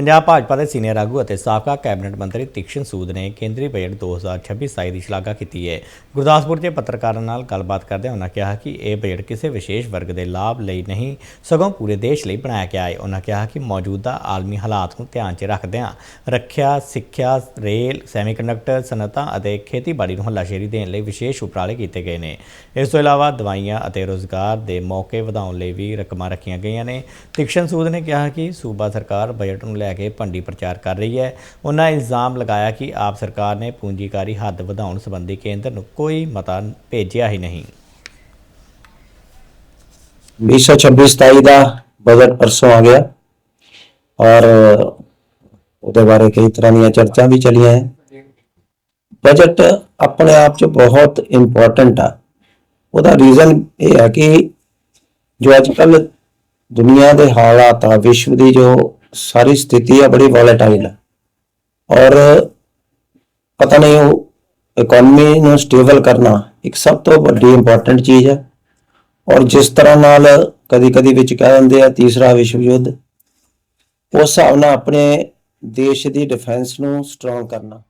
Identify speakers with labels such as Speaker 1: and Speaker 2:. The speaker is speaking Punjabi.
Speaker 1: ਪੰਜਾਬ ਭਾਜਪਾ ਦੇ ਸੀਨੀਅਰ ਆਗੂ ਅਤੇ ਸਾਬਕਾ ਕੈਬਨਿਟ ਮੰਤਰੀ ਤਿਕਸ਼ਨ ਸੂਦ ਨੇ ਕੇਂਦਰੀ ਬਜਟ 2026-27 ਦੀ ਸ਼ਲਾਘਾ ਕੀਤੀ ਹੈ। ਗੁਰਦਾਸਪੁਰ 'ਚ ਪੱਤਰਕਾਰਾਂ ਨਾਲ ਗੱਲਬਾਤ ਕਰਦਿਆਂ ਉਹਨਾਂ ਕਿਹਾ ਕਿ ਇਹ ਬਜਟ ਕਿਸੇ ਵਿਸ਼ੇਸ਼ ਵਰਗ ਦੇ ਲਾਭ ਲਈ ਨਹੀਂ, ਸਗੋਂ ਪੂਰੇ ਦੇਸ਼ ਲਈ ਬਣਾਇਆ ਗਿਆ ਹੈ। ਉਹਨਾਂ ਕਿਹਾ ਕਿ ਮੌਜੂਦਾ ਆਲਮੀ ਹਾਲਾਤ ਨੂੰ ਧਿਆਨ 'ਚ ਰੱਖਦਿਆਂ ਰੱਖਿਆ, ਸਿੱਖਿਆ, ਰੇਲ, ਸੈਮੀਕੰਡਕਟਰ, ਸਨਅਤਾਂ ਅਤੇ ਖੇਤੀਬਾੜੀ ਨੂੰ ਹੱਲਾਸ਼ੇਰੀ ਦੇਣ ਲਈ ਵਿਸ਼ੇਸ਼ ਉਪਰਾਲੇ ਕੀਤੇ ਗਏ ਨੇ। ਇਸ ਤੋਂ ਇਲਾਵਾ ਦਵਾਈਆਂ ਅਤੇ ਰੋਜ਼ਗਾਰ ਦੇ ਮੌਕੇ ਵਧਾਉਣ ਲਈ ਵੀ ਰਕਮਾਂ ਰੱਖੀਆਂ ਗਈਆਂ ਨੇ। ਤਿਕਸ਼ਨ ਸੂਦ ਨੇ ਕਿਹਾ ਕਿ ਸੂਬਾ ਸਰਕਾਰ ਬਜਟ ਨੂੰ ਲੈ ਕੇ ਭੰਡੀ ਪ੍ਰਚਾਰ ਕਰ ਰਹੀ ਹੈ। ਉਹਨਾਂ ਇਲਜ਼ਾਮ ਲਗਾਇਆ ਕਿ ਆਪ ਸਰਕਾਰ ਨੇ ਪੂੰਜੀਕਾਰੀ ਹੱਦ ਵਧਾਉਣ ਸੰਬੰਧੀ ਕੇਂਦਰ ਨੂੰ ਕੋਈ ਮਤਾ ਭੇਜਿਆ ਹੀ ਨਹੀਂ।
Speaker 2: 2026-27 ਦਾ ਬਜਟ ਪਰਸੋਂ ਆ ਗਿਆ ਔਰ ਉਹਦੇ ਬਾਰੇ ਕਈ ਤਰ੍ਹਾਂ ਦੀਆਂ ਚਰਚਾ ਵੀ ਚੱਲੀਆਂ ਹੈ। ਬਜਟ ਆਪਣੇ ਆਪ 'ਚ ਬਹੁਤ ਇੰਪੋਰਟੈਂਟ ਆ। ਉਹਦਾ ਰੀਜ਼ਨ ਇਹ ਹੈ ਕਿ ਜੋ ਅੱਜ ਕੱਲ ਦੁਨੀਆ ਦੇ ਹਾਲਾਤ ਆ, ਵਿਸ਼ਵ ਦੀ ਜੋ ਸਾਰੀ ਸਥਿਤੀ ਆ, ਬੜੀ ਵੋਲੇਟਾਈਲ ਹੈ ਔਰ ਪਤਾ ਨਹੀਂ ਉਹ ਇਕਨੋਮੀ ਨੂੰ ਸਟੇਬਲ ਕਰਨਾ ਇੱਕ ਸਭ ਤੋਂ ਵੱਡੀ ਇੰਪੋਰਟੈਂਟ ਚੀਜ਼ ਹੈ ਔਰ ਜਿਸ ਤਰ੍ਹਾਂ ਨਾਲ ਕਦੀ ਕਦੀ ਵਿੱਚ ਕਹਿ ਦਿੰਦੇ ਆ, ਤੀਸਰਾ ਵਿਸ਼ਵ ਯੁੱਧ, ਉਸ ਹਿਸਾਬ ਨਾਲ ਆਪਣੇ ਦੇਸ਼ ਦੀ ਡਿਫੈਂਸ ਨੂੰ ਸਟਰੋਂਗ ਕਰਨਾ।